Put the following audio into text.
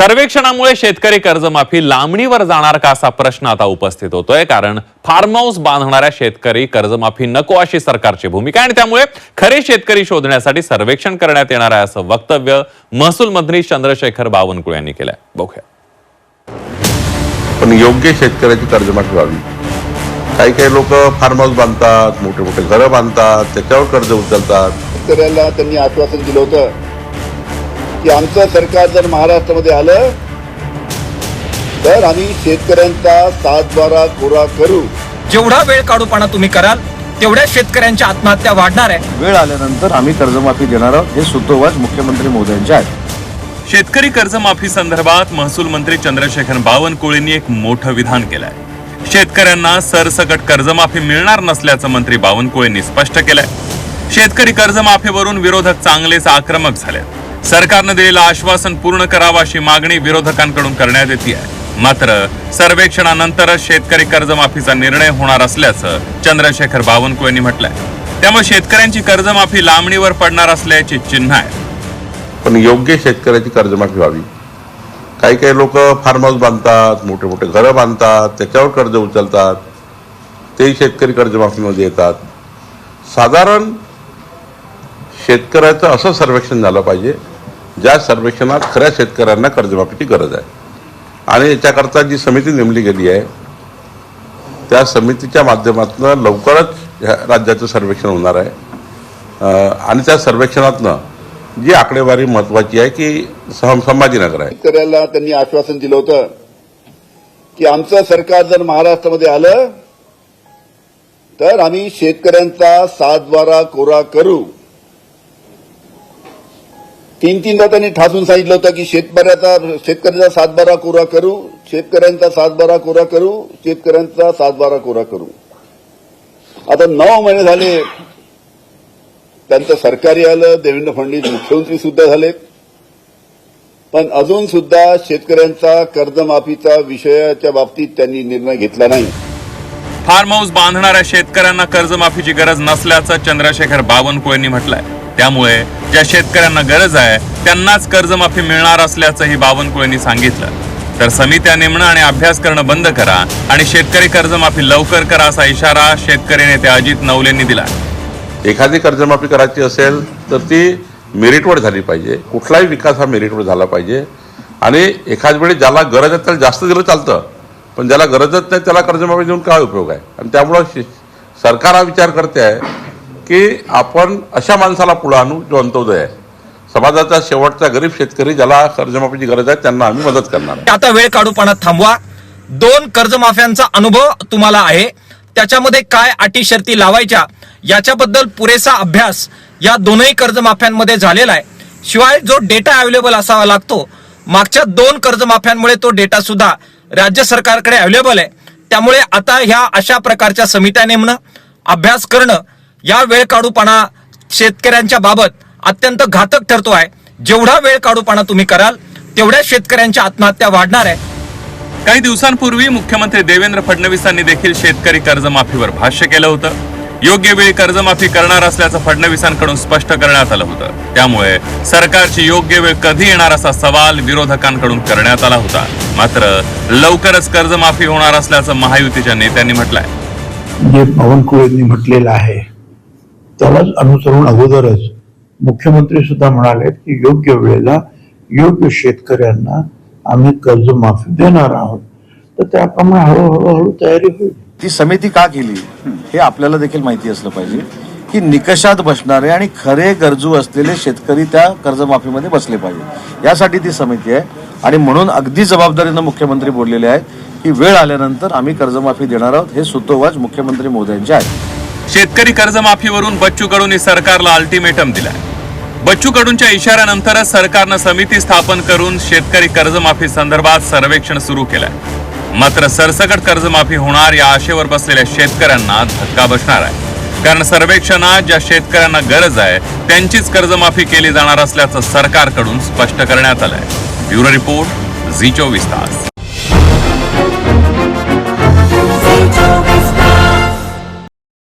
सर्वेक्षणामुळे शेतकरी कर्जमाफी लांबणीवर जाणार का असा प्रश्न आता उपस्थित होतोय. कारण फार्म हाऊस बांधणाऱ्या शेतकरी कर्जमाफी नको अशी सरकारची भूमिका आहे आणि त्यामुळे खरे शेतकरी शोधण्यासाठी सर्वेक्षण करण्यात येणार आहे असं वक्तव्य महसूल मंत्री चंद्रशेखर बावनकुळे यांनी केलंय. बघूया. पण योग्य शेतकऱ्याची कर्जमाफी व्हावी. काही काही लोक फार्म हाऊस बांधतात मोठे मोठे घरं बांधतात त्याच्यावर कर्ज उचलतात. शेतकऱ्याला त्यांनी आश्वासन दिलं होतं की आमचं सरकार जर महाराष्ट्रामध्ये आलं तर आम्ही शेतकऱ्यांचा सातबारा कोरा करू. जेवढा वेळ काढूपणा तुम्ही कराल तेवढ्या शेतकऱ्यांच्या आत्महत्या वाढणार आहे. वेळ आल्यानंतर आम्ही कर्जमाफी देणार आहोत. हे सुतोवाच मुख्यमंत्री मोदयांचे आहेत. शेतकरी कर्जमाफी संदर्भात महसूल मंत्री चंद्रशेखर बावनकुळेंनी एक मोठं विधान केलंय. शेतकऱ्यांना सरसकट कर्जमाफी मिळणार नसल्याचं मंत्री बावनकुळेंनी स्पष्ट केलंय. शेतकरी कर्जमाफीवरून विरोधक चांगलेच आक्रमक झाले सरकारनं दिलेलं आश्वासन पूर्ण करावं अशी मागणी विरोधकांकडून करण्यात येते आहे. मात्र सर्वेक्षणानंतरच शेतकरी कर्जमाफीचा निर्णय होणार असल्याचं चंद्रशेखर बावनकुळेंनी म्हटलंय. त्यामुळे शेतकऱ्यांची कर्जमाफी लांबणीवर पडणार असल्याची चिन्ह आहे. पण योग्य शेतकऱ्याची कर्जमाफी व्हावी. काही काही लोक फार्म हाऊस बांधतात मोठे मोठे घरं बांधतात त्याच्यावर कर्ज उचलतात. तेही शेतकरी कर्जमाफीमध्ये येतात. साधारण शेतकऱ्याचं असं सर्वेक्षण झालं पाहिजे ज्या सर्वेक्षणात खऱ्या शेतकऱ्यांना कर्जमाफीची गरज आहे. आणि याच्याकरता जी समिती नेमली गेली आहे त्या समितीच्या माध्यमातून लवकरच ह्या राज्याचं सर्वेक्षण होणार आहे. आणि त्या सर्वेक्षणातनं जी आकडेवारी महत्वाची आहे की संभाजीनगर आहे. शेतकऱ्याला त्यांनी आश्वासन दिलं होतं की आमचं सरकार जर महाराष्ट्रामध्ये आलं तर आम्ही शेतकऱ्यांचा सातबारा कोरा करू. तीन तीनदा त्यांनी ठासून सांगितलं होतं की शेतकऱ्याचा शेतकऱ्याचा सातबारा कोरा करू शेतकऱ्यांचा सातबारा कोरा करू शेतकऱ्यांचा सातबारा कोरा करू. आता नऊ महिने झाले त्यांचं सरकारी आलं देवेंद्र फडणवीस मुख्यमंत्री सुद्धा झालेत. पण अजून सुद्धा शेतकऱ्यांचा कर्जमाफीचा विषयाच्या बाबतीत त्यांनी निर्णय घेतला नाही. फार्म हाऊस बांधणाऱ्या शेतकऱ्यांना कर्जमाफीची गरज नसल्याचं चंद्रशेखर बावनकुळेंनी म्हटलंय. त्यामुळे ज्या शेतकऱ्यांना गरज आहे त्यांनाच कर्जमाफी मिळणार असल्याचंही बावनकुळेंनी सांगितलं. तर समित्या नेमणं आणि अभ्यास करणं बंद करा आणि शेतकरी कर्जमाफी लवकर करा असा इशारा शेतकरी नेते अजित नवलेंनी दिला. एखादी कर्जमाफी करायची असेल तर ती मेरिटवर झाली पाहिजे. कुठलाही विकास हा मेरिटवर झाला पाहिजे. आणि एखाद वेळी ज्याला गरज आहे त्याला जास्त दिलं चालतं. पण ज्याला गरजच नाही त्याला कर्जमाफी देऊन काय उपयोग आहे? आणि त्यामुळं सरकार हा विचार करते आहे की आपण अशा माणसाला पुढं आणू जो अंत्योदय आहे. समाजाचा शेवटचा गरीब शेतकरी ज्याला कर्जमाफीची गरज आहे त्यांना आम्ही मदत करणार आहे. आता वेळ काढूपणा थांबवा. दोन कर्जमाफ्यांचा अनुभव तुम्हाला आहे. त्याच्यामध्ये काय अटी शर्ती लावायच्या याच्याबद्दल पुरेसा अभ्यास या दोनही कर्जमाफ्यांमध्ये झालेला आहे. शिवाय जो डेटा अवेलेबल असावा लागतो मागच्या दोन कर्जमाफ्यांमुळे तो डेटा सुद्धा राज्य सरकारकडे अवेलेबल आहे. त्यामुळे आता ह्या अशा प्रकारच्या समित्या नेमणं अभ्यास करणं या वेळ काढूपणा शेतकऱ्यांच्या बाबत अत्यंत घातक ठरतो आहे. जेवढा वेळ काढूपणा तुम्ही कराल तेवढ्या शेतकऱ्यांच्या आत्महत्या वाढणार आहे. काही दिवसांपूर्वी मुख्यमंत्री देवेंद्र फडणवीसांनी देखील शेतकरी कर्जमाफीवर भाष्य केलं होतं. योग्य वेळी कर्जमाफी करणार असल्याचं फडणवीसांकडून स्पष्ट करण्यात आलं होतं. त्यामुळे सरकारची योग्य वेळ कधी येणार असा सवाल विरोधकांकडून करण्यात आला होता. मात्र लवकरच कर्जमाफी होणार असल्याचं महायुतीच्या नेत्यांनी म्हटलंय. जे बावनकुळेंनी म्हटलेलं आहे त्यालाच अनुसरून अगोदरच मुख्यमंत्री सुद्धा म्हणाले की योग्य वेळेला योग्य शेतकऱ्यांना आम्ही कर्जमाफी देणार आहोत. तर त्याप्रमाणे हळूहळू हळू तयारी होईल. ती समिती का केली? हे आपल्याला देखील माहिती असलं पाहिजे की निकषात बसणारे आणि खरे गरजू असलेले शेतकरी त्या कर्जमाफीमध्ये बसले पाहिजे. यासाठी ती समिती आहे. आणि म्हणून अगदी जबाबदारीनं मुख्यमंत्री बोललेले आहेत की वेळ आल्यानंतर आम्ही कर्जमाफी देणार आहोत. हे सुतोवाच मुख्यमंत्री मोदयांचे आहेत. शेतकरी कर्जमाफीवरून बच्चू कडूंनी सरकारला अल्टिमेटम दिलाय. बच्चू कडूंच्या इशाऱ्यानंतरच सरकारनं समिती स्थापन करून शेतकरी कर्जमाफी संदर्भात सर्वेक्षण सुरू केलंय. मात्र सरसकट कर्जमाफी होणार या आशेवर बसलेल्या शेतकऱ्यांना धक्का बसणार आहे. कारण सर्वेक्षणात ज्या शेतकऱ्यांना गरज आहे त्यांचीच कर्जमाफी केली जाणार असल्याचं सरकारकडून स्पष्ट करण्यात आलंय. ब्युरो रिपोर्ट झी चोवीस तास.